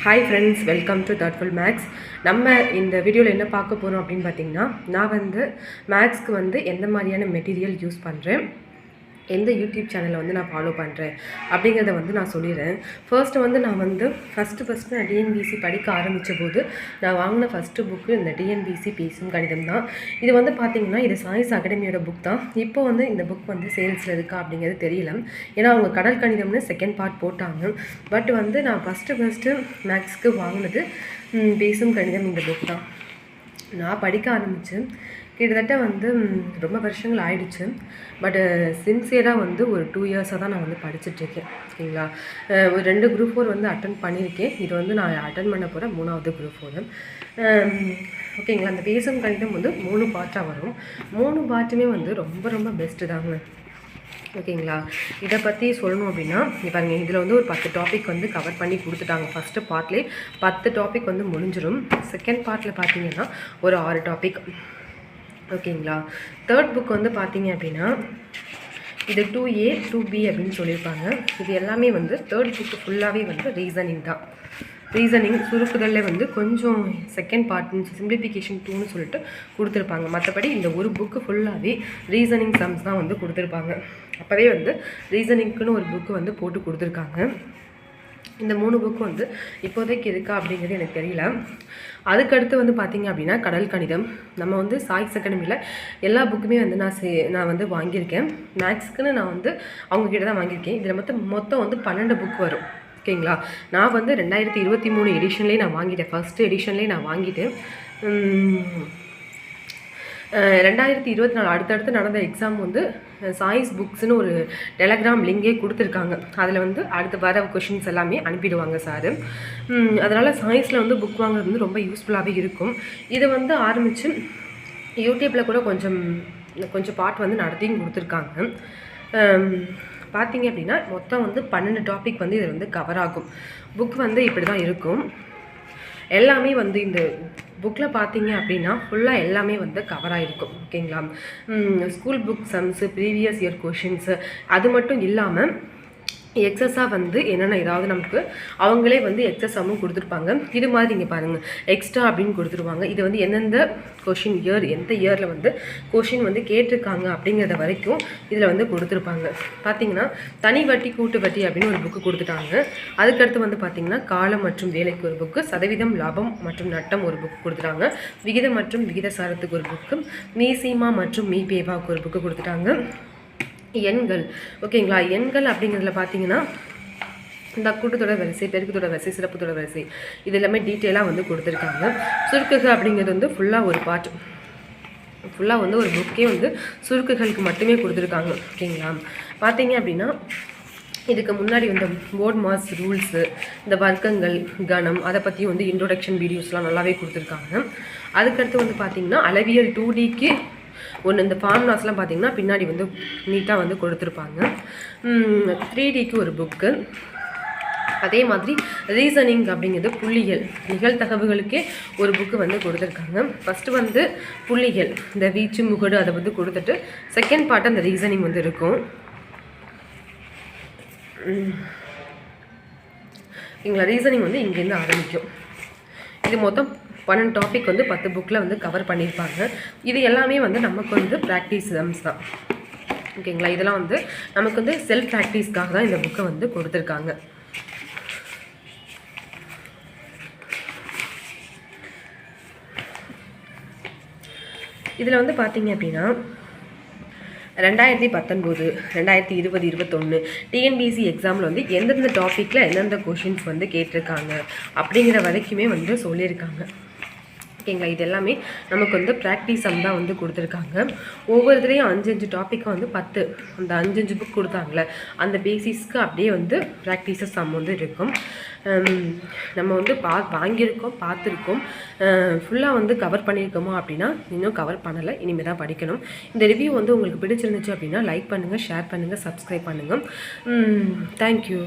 Hi friends welcome to thoughtful makes நம்ம இந்த வீடியோவில் என்ன பார்க்க போகிறோம் அப்படின்னு பார்த்தீங்கன்னா நான் வந்து மேக்ஸ்க்கு வந்து எந்த மாதிரியான மெட்டீரியல் யூஸ் பண்ணுறேன் எந்த யூடியூப் சேனலை வந்து நான் ஃபாலோ பண்ணுறேன் அப்படிங்கிறத வந்து நான் சொல்லிடுறேன். ஃபர்ஸ்ட்டு வந்து நான் வந்து ஃபஸ்ட்டு ஃபஸ்ட்டு நான் டிஎன்பிசி படிக்க ஆரம்பித்த போது நான் வாங்கின ஃபஸ்ட்டு புக்கு இந்த டிஎன்பிசி பேசும் கணிதம் தான். இது வந்து பார்த்திங்கன்னா இது சாய்ஸ் அகாடமியோட புக் தான். இப்போ வந்து இந்த புக் வந்து சேல்ஸில் இருக்கா அப்படிங்கிறது தெரியல. ஏன்னா அவங்க கடல் கணிதம்னு செகண்ட் பார்ட் போட்டாங்க. பட் வந்து நான் ஃபஸ்ட்டு ஃபஸ்ட்டு மேக்ஸ்க்கு வாங்கினது பேசும் கணிதம் இந்த புக் தான். நான் படிக்க ஆரம்பித்தேன் கிட்டத்தட்ட வந்து ரொம்ப வருஷங்கள் ஆயிடுச்சு. பட்டு சின்சியராக வந்து ஒரு டூ இயர்ஸாக தான் நான் வந்து படிச்சுட்ருக்கேன் ஓகேங்களா ஒரு ரெண்டு குரூப் ஃபோர் வந்து அட்டன் பண்ணியிருக்கேன். இது வந்து நான் அட்டன் பண்ண போகிற மூணாவது குரூப் ஃபோர் ஓகேங்களா? அந்த பேசும் கணிதம் வந்து மூணு பார்ட்டாக வரும். மூணு பார்ட்டுமே வந்து ரொம்ப ரொம்ப பெஸ்ட்டு தாங்க. ஓகேங்களா? இதை பற்றி சொல்லணும் அப்படின்னா இப்போ இதில் வந்து ஒரு பத்து டாபிக் வந்து கவர் பண்ணி கொடுத்துட்டாங்க. ஃபஸ்ட்டு பார்ட்லேயே பத்து டாபிக் வந்து முடிஞ்சிடும் செகண்ட் பார்ட்டில் பார்த்தீங்கன்னா ஒரு ஆறு டாபிக் ஓகேங்களா? தேர்ட் புக் வந்து பார்த்தீங்க அப்படின்னா இது டூ ஏ டூ பி அப்படின்னு சொல்லியிருப்பாங்க. இது எல்லாமே வந்து தேர்ட் புக்கு ஃபுல்லாகவே வந்து ரீசனிங் தான். ரீசனிங் சுருக்குதலில் வந்து கொஞ்சம் செகண்ட் பார்ட் சிம்பிளிஃபிகேஷன் டூன்னு சொல்லிட்டு கொடுத்துருப்பாங்க. மற்றபடி இந்த ஒரு புக்கு ஃபுல்லாகவே ரீசனிங் சம்ஸ் தான் வந்து கொடுத்துருப்பாங்க. அப்போவே வந்து ரீசனிங்க்குன்னு ஒரு புக்கு வந்து போட்டு கொடுத்துருக்காங்க. இந்த மூணு புக்கு வந்து இப்போதைக்கு இருக்கா அப்படிங்கிறது எனக்கு தெரியல. அதுக்கடுத்து வந்து பார்த்திங்க அப்படின்னா கடல் கணிதம். நம்ம வந்து சாய்ஸ் அகாடமியில் எல்லா புக்குமே வந்து நான் சே நான் வந்து வாங்கியிருக்கேன். மேக்ஸ்க்குன்னு நான் வந்து அவங்ககிட்ட தான் வாங்கியிருக்கேன். இதில் மொத்தம் மொத்தம் வந்து பன்னெண்டு புக் வரும். ஓகேங்களா? நான் வந்து ரெண்டாயிரத்தி இருபத்தி மூணு எடிஷன்லேயே நான் வாங்கிட்டேன். ஃபஸ்ட்டு எடிஷன்லேயே நான் வாங்கிட்டேன். ரெண்டாயிரத்தி இருபத்தி நாலு அடுத்தடுத்து நடந்த எக்ஸாம் வந்து அஹ் சாய்ஸ் புக்ஸ்னு ஒரு டெலகிராம் லிங்கே கொடுத்துருக்காங்க. அதில் வந்து அடுத்து வர கொஷின்ஸ் எல்லாமே அனுப்பிடுவாங்க சார் அதனால் சாய்ஸில் வந்து புக் வாங்குறது வந்து ரொம்ப யூஸ்ஃபுல்லாகவே இருக்கும். இதை வந்து ஆரம்பித்து யூடியூப்பில் கூட கொஞ்சம் கொஞ்சம் பாட் வந்து நடத்தியும் கொடுத்துருக்காங்க. பார்த்தீங்க அப்படின்னா மொத்தம் வந்து பன்னெண்டு டாபிக் வந்து இதில் வந்து கவர் ஆகும். புக் வந்து இப்படி தான் இருக்கும். எல்லாமே வந்து இந்த புக்கில் பார்த்தீங்க அப்படின்னா ஃபுல்லாக எல்லாமே வந்து கவர் ஆகிருக்கும் ஓகேங்களா school book sums previous year questions அது மட்டும் இல்லாமல் எக்ஸஸாக வந்து என்னென்ன ஏதாவது நமக்கு அவங்களே வந்து எக்ஸஸாகவும் கொடுத்துருப்பாங்க. இது மாதிரி நீங்கள் பாருங்கள் எக்ஸ்ட்ரா அப்படின்னு கொடுத்துருவாங்க. இது வந்து எந்தெந்த கொஷின் இயர் எந்த இயரில் வந்து கொஷின் வந்து கேட்டிருக்காங்க அப்படிங்கிறத வரைக்கும் இதில் வந்து கொடுத்துருப்பாங்க. பார்த்தீங்கன்னா தனி வட்டி கூட்டு வட்டி அப்படின்னு ஒரு புக்கு கொடுத்துட்டாங்க. அதுக்கடுத்து வந்து பார்த்தீங்கன்னா காலம் மற்றும் வேலைக்கு ஒரு புக்கு சதவீதம் லாபம் மற்றும் நட்டம் ஒரு புக்கு கொடுத்துட்டாங்க. விகிதம் மற்றும் விகிதசாரத்துக்கு ஒரு புக்கு மீசீமா மற்றும் மீ பேவாவுக்கு ஒரு புக்கு கொடுத்துட்டாங்க. எண்கள். ஓகேங்களா எண்கள் அப்படிங்கிறதுல பார்த்தீங்கன்னா இந்த கூட்டத்தோட வரிசை பெருக்கத்தோட வரிசை சிறப்புத்தோட வரிசை இது எல்லாமே டீட்டெயிலாக வந்து கொடுத்துருக்காங்க. சுருக்குக அப்படிங்கிறது வந்து ஃபுல்லாக ஒரு பார்ட் ஃபுல்லாக வந்து ஒரு புக்கே வந்து சுருக்குகளுக்கு மட்டுமே கொடுத்துருக்காங்க. ஓகேங்களா பார்த்தீங்க அப்படின்னா இதுக்கு முன்னாடி வந்து போர்ட் மாஸ் ரூல்ஸு இந்த வர்க்கங்கள் கணம் அதை பற்றி வந்து இன்ட்ரோடக்ஷன் வீடியோஸ்லாம் நல்லாவே கொடுத்துருக்காங்க. அதுக்கடுத்து வந்து பார்த்திங்கன்னா அளவியல் டூ டிக்கு ஒன்று இந்த ஃபார்முலாஸ்லாம் பார்த்தீங்கன்னா பின்னாடி வந்து நீட்டாக வந்து கொடுத்துருப்பாங்க. த்ரீ டிக்கு ஒரு புக்கு அதே மாதிரி ரீசனிங் அப்படிங்கிறது புள்ளிகள். நிகழ்த்தகவுகளுக்கே ஒரு புக்கு வந்து கொடுத்துருக்காங்க. ஃபஸ்ட்டு வந்து புள்ளிகள் இந்த வீச்சு முகடு அதை வந்து கொடுத்துட்டு செகண்ட் பார்ட் அந்த ரீசனிங் வந்து இருக்கும். எங்களை ரீசனிங் வந்து இங்கேருந்து ஆரம்பிக்கும். இது மொத்தம் பன்னெண்டு டாபிக் வந்து பத்து புக்கில் வந்து கவர் பண்ணியிருப்பாங்க. இது எல்லாமே வந்து நமக்கு வந்து ப்ராக்டிஸ் தம்ஸ் தான் ஓகேங்களா இதெல்லாம் வந்து நமக்கு வந்து செல்ஃப் ப்ராக்டிஸ்க்காக தான் இந்த புக்கை வந்து கொடுத்துருக்காங்க. இதில் வந்து பார்த்தீங்க அப்படின்னா ரெண்டாயிரத்தி பத்தொன்பது ரெண்டாயிரத்தி இருபது இருபத்தொன்று டிஎன்பிசி எக்ஸாமில் வந்து எந்தெந்த டாப்பிக்கில் எந்தெந்த கொஷின்ஸ் வந்து கேட்டிருக்காங்க அப்படிங்கிற வரைக்குமே வந்து சொல்லியிருக்காங்க. ஓகேங்களா? இது எல்லாமே நமக்கு வந்து ப்ராக்டிஸ் தான் வந்து கொடுத்துருக்காங்க. ஒவ்வொருத்தரையும் அஞ்சு அஞ்சு டாப்பிக்காக வந்து பத்து அந்த அஞ்சு அஞ்சு புக் கொடுத்தாங்களே அந்த பேசிஸ்க்கு அப்படியே வந்து ப்ராக்டிஸஸ் சம் வந்து இருக்கும். நம்ம வந்து பா வாங்கியிருக்கோம் பார்த்துருக்கோம். ஃபுல்லாக வந்து கவர் பண்ணியிருக்கோமா அப்படின்னா இன்னும் கவர் பண்ணலை இனிமேல் தான் படிக்கணும். இந்த ரிவ்யூ வந்து உங்களுக்கு பிடிச்சிருந்துச்சு அப்படின்னா லைக் பண்ணுங்கள் ஷேர் பண்ணுங்கள் சப்ஸ்கிரைப் பண்ணுங்கள் தேங்க்யூ